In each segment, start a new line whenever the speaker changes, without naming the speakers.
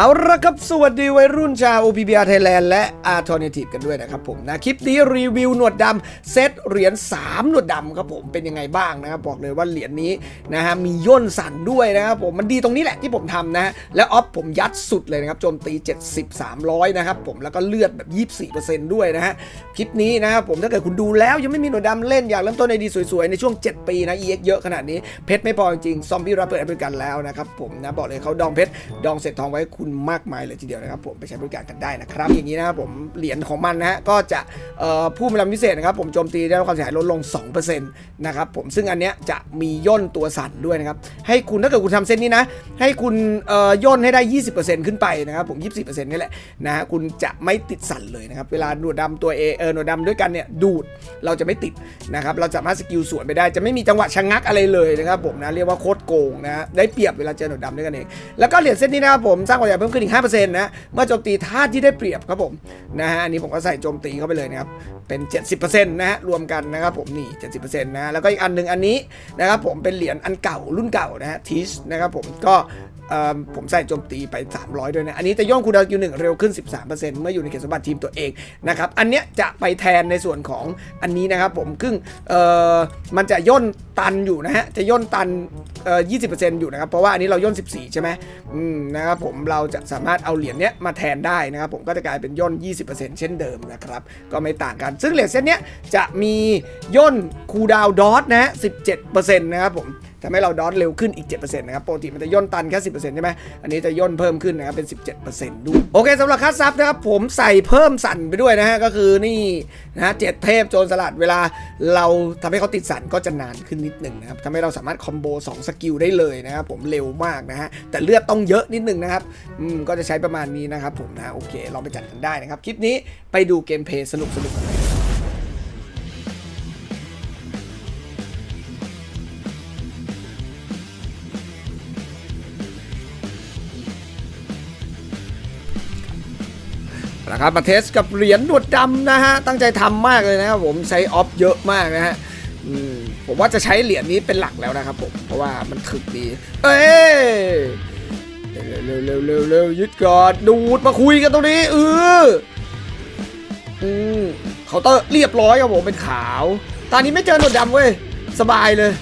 เอาละครับ สวัสดีวัยรุ่นชาว OPBR Thailand และ a t o r n a t i v e กันด้วยนะครับผมนะ คลิปนี้รีวิวหนวดดำเซตเหรียญ 3 หนวดดำครับผมเป็นยังไงบ้างนะครับ บอกเลยว่าเหรียญนี้นะฮะมีย่นสั่นด้วยนะครับผมมันดีตรงนี้แหละที่ผมทำนะฮะและออฟผมยัดสุดเลยนะครับโจมตี 70 300 นะครับผมแล้วก็เลือดแบบ 24%ด้วยนะฮะคลิปนี้นะครับผมถ้าเกิดคุณดูแล้วยังไม่มีหนวดดำเล่นอยากเริ่มต้นในดีสวยๆ ในช่วง 7 ปีนะ EX เยอะขนาดนี้เพชรไม่พอจริงๆซอมบี้รับเปิดบริการแล้วนะครับผมนะบอกเลยเขาดองเพชรดองเสร็จทองไว้คุณมากมายเลยทีเดียวนะครับผมไปใช้บริการกันได้นะครับ อย่างนี้นะครับผมเหรียญของมันนะฮะก็จะผู้มีลังพิเศษนะครับผมโจมตีได้รับความเสียหายลดลง 2%นะครับผมซึ่งอันเนี้ยจะมีย่นตัวสั่นด้วยนะครับให้คุณถ้าเกิดคุณทำเส้นนี้นะ ให้คุณย่นให้ได้ 20%ขึ้นไปนะครับผม 24%นี่แหละนะฮะคุณจะไม่ติดสั่นเลยนะครับเวลาหนวดดำตัวเอเออหนวดดำด้วยกันเนี่ยดูดเราจะไม่ติดนะครับเราสามารถสกิลสวนไปได้จะไม่มีจังหวะชะงักอะไรเลยนะครับผมนะเรียกว่าโคตรโกงนะฮะได้เปรียบเวลาเจอหนวดดำด้วยกันเองแล้วก็เหรียญเส้นนี้นะครับผมสร้างความเพิ่มขึ้นอีก5%นะเมื่อโจมตีธาตุที่ได้เปรียบครับผมนะฮะอันนี้ผมก็ใส่โจมตีเข้าไปเลยนะครับเป็น 70%นะฮะรวมกันนะครับผมนี่ 70%นะแล้วก็อีกอันหนึ่งอันนี้นะครับผมเป็นเหรียญอันเก่ารุ่นเก่านะฮะทีชนะครับผมก็ ผมใส่โจมตีไป 300 ด้วยนะ อันนี้จะย่นคูดาวน์คิวหนึ่งเร็วขึ้น 13%เมื่ออยู่ในเขตสมบัติทีมตัวเองนะครับ อันเนี้ยจะไปแทนในส่วนของอันนี้นะครับผมซึ่งเออมันจะย่นตันอยู่นะฮะ จะย่นตันเอ่อ20%อยู่นะครับ เพราะว่าอันนี้เราย่น 14 ใช่ไหมอืมนะครับผมเราจะสามารถเอาเหรียญเนี้ยมาแทนได้นะครับผมก็จะกลายเป็นย่น 20%เช่นเดิมนะครับ ก็ไม่ต่างกัน ซึ่งเหรียญเส้นเนี้ยจะมีย่นคูดาวน์ดอทนะฮะ17%นะครับผม ทำให้เราดอทเร็วขึ้นอีก 7%นะครับปกติมันจะย่นตันแค่ 10%ใช่ไหมอันนี้จะย่นเพิ่มขึ้นนะครับเป็น 17%ด้วยโอเคสำหรับคัสซับนะครับผมใส่เพิ่มสั่นไปด้วยนะฮะก็คือนี่นะฮะเจ็ดเทพโจรสลัดเวลาเราทำให้เขาติดสั่นก็จะนานขึ้นนิดหนึ่งนะครับทำให้เราสามารถคอมโบ2สกิลได้เลยนะครับผมเร็วมากนะฮะแต่เลือดต้องเยอะนิดหนึ่งนะครับอืมก็จะใช้ประมาณนี้นะครับผมนะโอเคลองไปจัดกันได้นะครับคลิปนี้ไปดูเกมเพย์สนุกๆกัน ครับมาเทสกับเหรียญหนวดดำนะฮะตั้งใจทำมากเลยนะครับผมใช้ออฟเยอะมากนะฮะผมว่าจะใช้เหรียญนี้เป็นหลักแล้วนะครับผมเพราะว่ามันถึกดี เอ้ยเร็วเร็วเร็วเร็วยึดก่อนดูดมาคุยกันตรงนี้เอออืมเคาน์เตอร์เรียบร้อยครับผมเป็นขาว ตอนนี้ไม่เจอหนวดดำเว้ยสบายเลย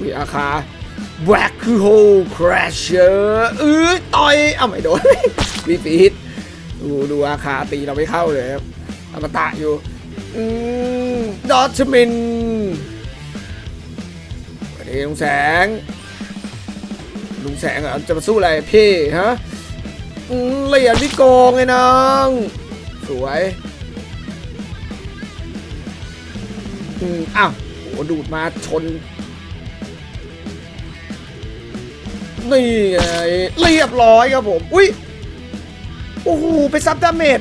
วิอาคา Black Hole Crasher เออต่อย เอ้าไม่โดนวีฟีด ดูดูอาคาตีเราไม่เข้าเลยครับอมตะอยู่อืมดอทมินสวัสดีลุงแสง ลุงแสงเหรอจะมาสู้อะไรพี่ฮะอืมเหรียญพี่โกงไงน้อง สวยอืมอ้าวโหดูดมาชนนี่ไงเรียบร้อยครับผม อุ้ย โอ้โหไปซับดาเมจ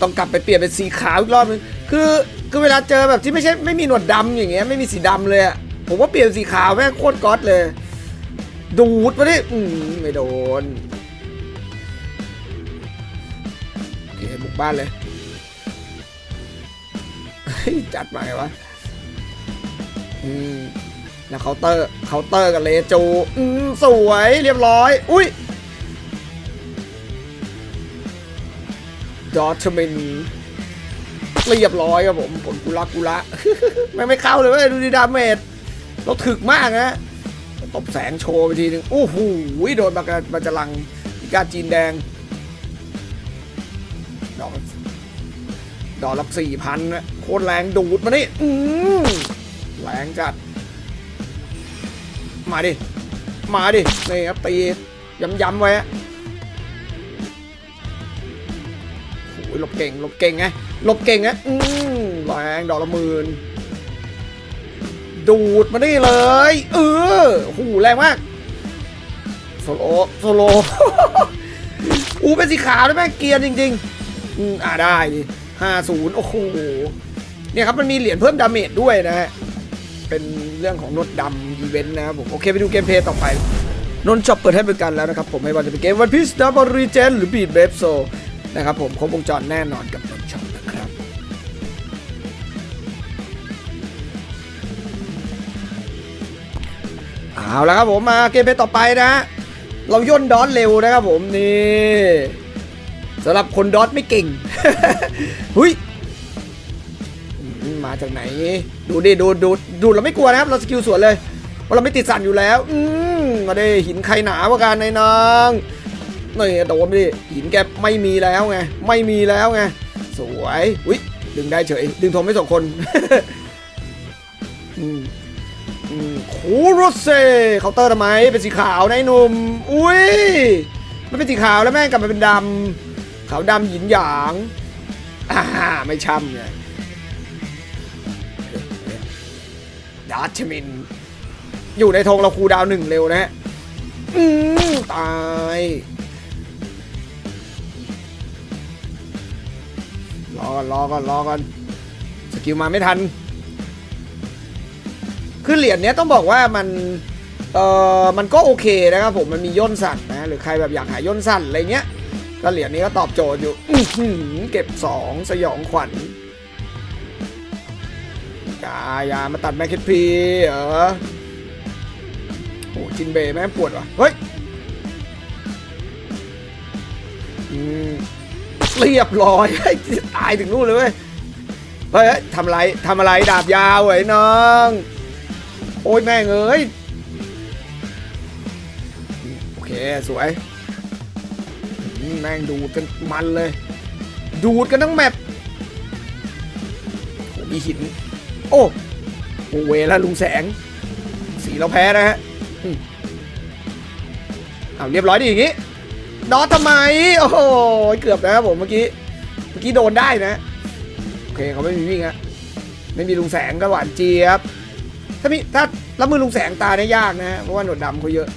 ต้องกลับไปเปลี่ยนเป็นสีขาวอีกรอบนึงคือคือเวลาเจอแบบที่ไม่ใช่ไม่มีหนวดดำอย่างเงี้ยไม่มีสีดำเลยอะผมว่าเปลี่ยนสีขาวแม่งโคตรก๊อตเลย ดูดมาดิอืมไม่โดนโอเคบุกบ้านเลยจัดมาไงวะอืมแล้วเคาน์เตอร์เคาน์เตอร์กับเลจูอืมสวยเรียบร้อย อุ้ย ดอทเมนเรียบร้อยครับผมผลกุละกุละไม่ไม่เข้าเลยเว้ยดูดิดาเมจเราถึกมากนะตบแสงโชว์ไปทีนึงโอ้โหโดนบากาบาจลังพิกาจีนแดง ดอกดอกละสี่พันนะโคตรแรงดูดมานี่อืแรงจัด มาดิ มาดิ นี่ครับตีย้ำๆไว้ อ้ยหลบเก่งหลบเก่งไงหลบเก่งนะอืมแรงดอกละหมื่นดูดมาได้เลย เออโอ้โหแรงมากโซโลโซโลอูเป็นสีขาวด้ไหมเกียร์จริงๆอืมอ่าได้ดิห้าศูนย์โอ้โหเนี่ยครับมันมีเหรียญเพิ่มดาเมจด้วยนะฮะเป็นเรื่องของนวดดำอีเวนต์นะครับผมโอเคไปดูเกมเพลย์ต่อไปนนช็อปเปิดให้บริการแล้วนะครับผมไม่ว่าจะเป็นเกมวันพีซดับเบิลรีเจนหรือบีดเบฟโซ นะครับผมครบวงจรแน่นอนกับนนช็อปนะครับเอาละครับผมมาเกมเพลย์ต่อไปนะ เราย่นดอทเร็วนะครับผมนี่สำหรับคนดอทไม่เก่งหุยมาจากไหน ดูดิดูดูดูเราไม่กลัวนะครับ เราสกิลสวนเลยเพราะเราไม่ติดสั่นอยู่แล้ว อืมมาได้หินใครหนากว่ากันในนาง นี่โดนไปดิหินแกไม่มีแล้วไง ไม่มีแล้วไง สวยอุ้ยดึงได้เฉย ดึงทงไม่สองคนอืมอืมคูโรเซ่เคาน์เตอร์ทำไม เป็นสีขาวนะไอ้หนุ่ม อุ้ย มันเป็นสีขาวแล้วแม่งกลับมาเป็นดำ ขาวดำหยินหยาง อ่า ไม่ช่ำไงดาร์ชมิน อยู่ในธงเราคูดาวหนึ่งเร็วนะฮะอืมตาย อก่อนรอก่อนรอก่อนสกิลมาไม่ทัน คือเหรียญเนี้ยต้องบอกว่ามันเอ่อมันก็โอเคนะครับผมมันมีย่นสั่นนะหรือใครแบบอยากหาย่นสั่นอะไรเงี้ยก็เหรียญนี้ก็ตอบโจทย์อยู่เก็บสองสยองขวัญอย่าอย่ามาตัดแมคคิดพีเออโอ้จินเบย์แม่งปวดว่ะ เฮ้ย อืม เรียบร้อยตายถึงนู่นเลยเว้ยเฮ้ยทำไรทำอะไรดาบยาวไอ้น้อง โอ้ยแม่งเอ้ยโอเคสวยแม่งดูดกันมันเลย ดูดกันทั้งแมปมีหิน โอ้โอเวแล้วลุงแสง สีเราแพ้นะฮะเอาเรียบร้อยดีอย่างงี้ ดอททำไม โอ้โห เกือบนะครับผมเมื่อกี้ เมื่อกี้โดนได้นะ โอเคเขาไม่มีวิ่งอะไม่มีลุงแสงก็หวานเจี๊ยบ ถ้ามีถ้ารับมือลุงแสงตาเนี่ยยากนะ เพราะว่าหนวดดำเขาเยอะ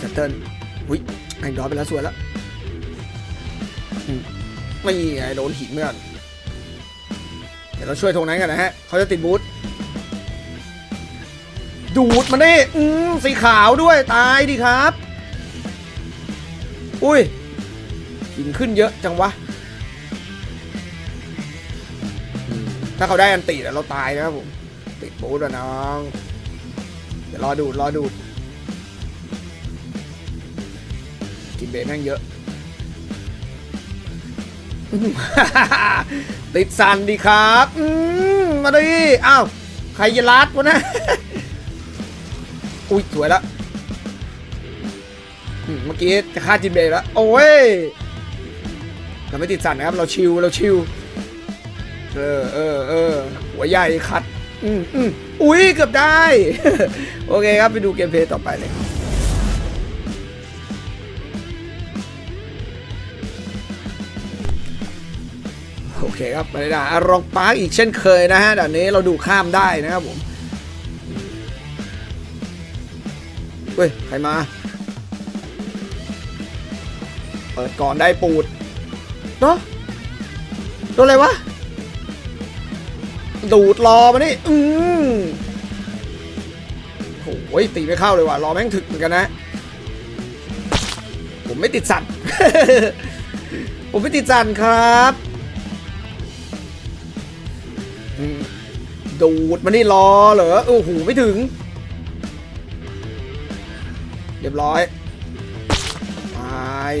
ชัตเติลอุ้ยแม่งดอไปแล้วสวยแล้วอืมไม่ไงโดนหินเมื่อนเดี๋ยวเราช่วยตรงนั้นกันนะฮะ เขาจะติดบูท ดูดมาดิอืมสีขาวด้วยตายดิครับ อุ้ยหินขึ้นเยอะจังวะ ถ้าเขาได้อันติแล้วเราตายนะครับผม ติดบูธอะน้อง เดี๋ยวรอดูด รอดูด กินเบสแม่งเยอะ ติดสันดีครับอืมมาดิอ้าว ใครจะลัดวะนะ อุ้ยสวยละเมื่อกี้จะฆ่าจินเบย์แล้ว โอ้ย เราไม่ติดสันนะครับ เราชิวเราชิวเออเออเออหัวใหญ่ขัด อืมอืมอุ้ยเกือบได้ โอเคครับ ไปดูเกมเพลย์ต่อไปเลยโอเคครับมาในด่าอารองปาร์กอีกเช่นเคยนะฮะด่านนี้เราดูข้ามได้นะครับผม เฮ้ย ใครมา เปิดก่อนได้ปูดเนาะโดนอะไรวะ ดูดรอมานี่ อืมโอ้ยตีไม่เข้าเลยว่ะ รอแม่งถึกเหมือนกันนะ ผมไม่ติดสั่นผมไม่ติดสั่นครับดูดมานี่รอเหรอ โอ้โห ไม่ถึง เรียบร้อยตาย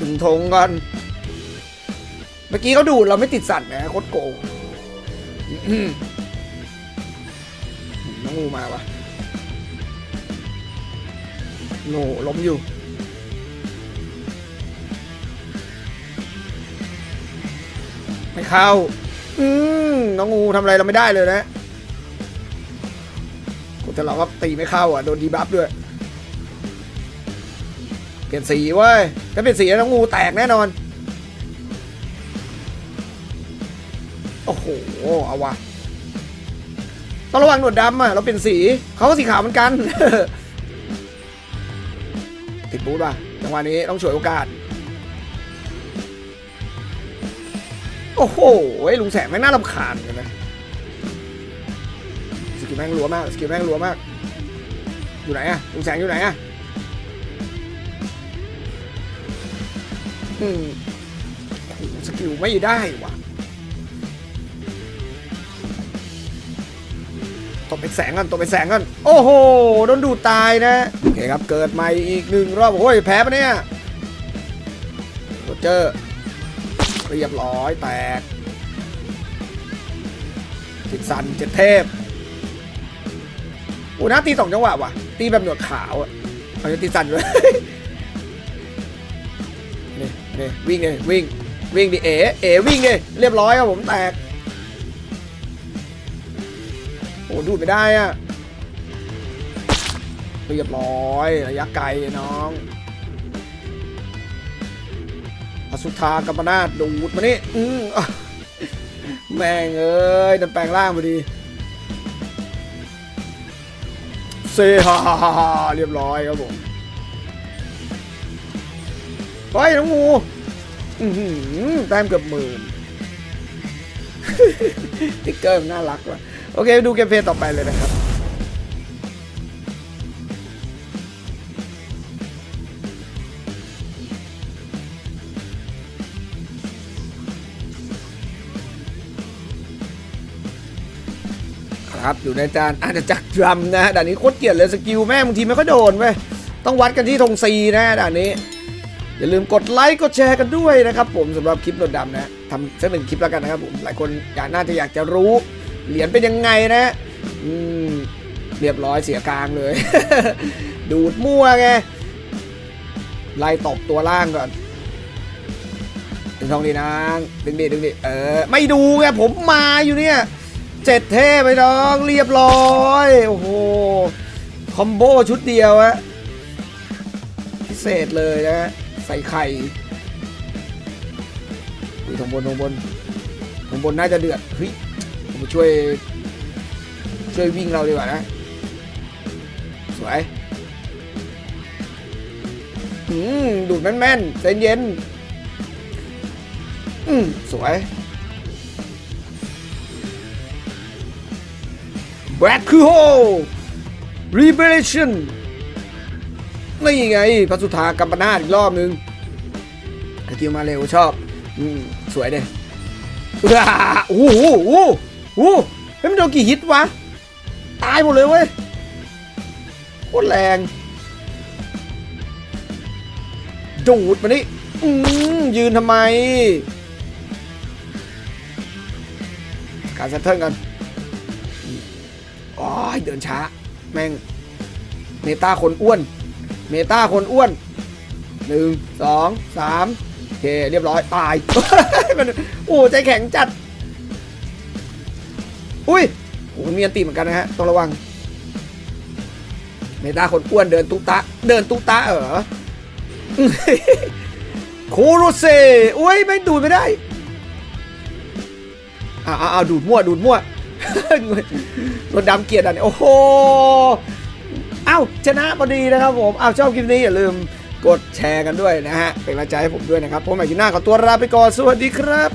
ถึงธงก่อน เมื่อกี้เขาดูดเราไม่ติดสั่นนะโคตรโกงน้องงูมาวะโง่ล้มอยู่ไม่เข้า อืมน้องงูทำอะไรเราไม่ได้เลยนะ แต่เราก็ตีไม่เข้าอะโดนดีบัฟด้วย เปลี่ยนสีเว้ยถ้าเปลี่ยนสีแล้วงูแตกแน่นอน โอ้โห เอาวะต้องระวังหนวดดำอะ เราเป็นสี เขาก็สีขาวเหมือนกัน ติดบูทป่ะ จังหวะนี้ต้องฉวยโอกาส โอ้โหลุงแสงแม่งน่ารำคาญกันนะ กิลแม่งรัวมากสกิลแม่งรัวมาก อยู่ไหนอะลุงแสงอยู่ไหนอะอืมสกิลไม่ได้ว่ะตบไปแสงกันตบไปแสงกัน โอ้โหโดนดูดตายนะโอเคครับ เกิดใหม่อีกหนึ่งรอบ โอ้ย แพ้ปะเนี่ยโรเจอร์เรียบร้อยแตกติดสันเจ็ดเทพ อ้น่าตีสองจังหวะว่ะ ตีแบบหนวดขาวอะเอาจะตีสันเลยนี่นี่วิ่งเลยวิ่ง วิ่งดิเอ๋เอ๋วิ่งดิเรียบร้อยครับผมแตก โอ้ดูดไม่ได้อะเรียบร้อยระยะไกลน้องอสุธากัมปนาตดูดมานี่อือแม่งเอ้ยดันแปลงร่างพอดี เซฮ่าฮ่าฮ่าเรียบร้อยครับผมไปน้องงูแต้มเกือบหมื่นติ๊กเกอร์นน่ารักว่ะ โอเค ดูเกมเพลย์ต่อไปเลยนะครับ ครับ อยู่ในจานอาจจะจักรดรัมนะฮะด่านนี้โคตรเกลียดเลยสกิลแม่บางทีไม่ค่อยโดนเว้ยต้องวัดกันที่ธงซีนะด่านนี้ อย่าลืมกดไลค์กดแชร์กันด้วยนะครับ ผมสำหรับคลิปรถดำนะทำสักหนึ่งคลิปแล้วกันนะครับผมหลายคนอยากน่าจะอยากจะรู้ เหรียญเป็นยังไงนะอืมเรียบร้อยเสียกลางเลย ดูดมั่วไงไล่ตบตัวล่างก่อนดึงทองดีนางดึงดิดึงดิเออไม่ดูไงผมมาอยู่เนี่ย เจ็ดเท่ไปน้องเรียบร้อย โอ้โห คอมโบชุดเดียวอะพิเศษเลยนะใส่ไข่อุ้ยทางบนทางบนทางบนน่าจะเดือดเฮ้ยผมช่วย ช่วยวิ่งเราดีกว่านะ สวยอืมดูดแม่นๆใจเย็นอืมสวย Black คือโฮ Liberation นี่ไงพระสุธากัมปนาตอีกรอบนึงไอคิวมาเร็วชอบอสวยเด้ว้าโอ้โหโอ้โหโอ้เฮ้ยมันโดนกี่ฮิตวะ ตายหมดเลยเว้ยโคตรแรงดูดมานี่ยืนทำไม การเซตเทิลกัน อ๋อยเดินช้า แม่ง เมตาคนอ้วน เมตาคนอ้วนหนึ่งสองสามโอเค เรียบร้อย ตายมันโอ้ใจแข็งจัด อุ้ยโอ้มันมีอันตีเหมือนกันนะฮะ ต้องระวัง เมตาคนอ้วนเดินตุ๊ตะ เดินตุ๊ตะเหรอคโรเซอุ้ย ไม่ดูดไม่ได้อ้าวอ้าวดูดมั่ว ดูดมั่ว รถดำเกียร์ดันโอ้โหเอ้าชนะพอดีนะครับผมอ้าวชอบคลิปนี้อย่าลืมกดแชร์กันด้วยนะฮะ เป็นกำลังใจให้ผมด้วยนะครับผมใหม่ที่หน้าขอตัวลาไปก่อน สวัสดีครับ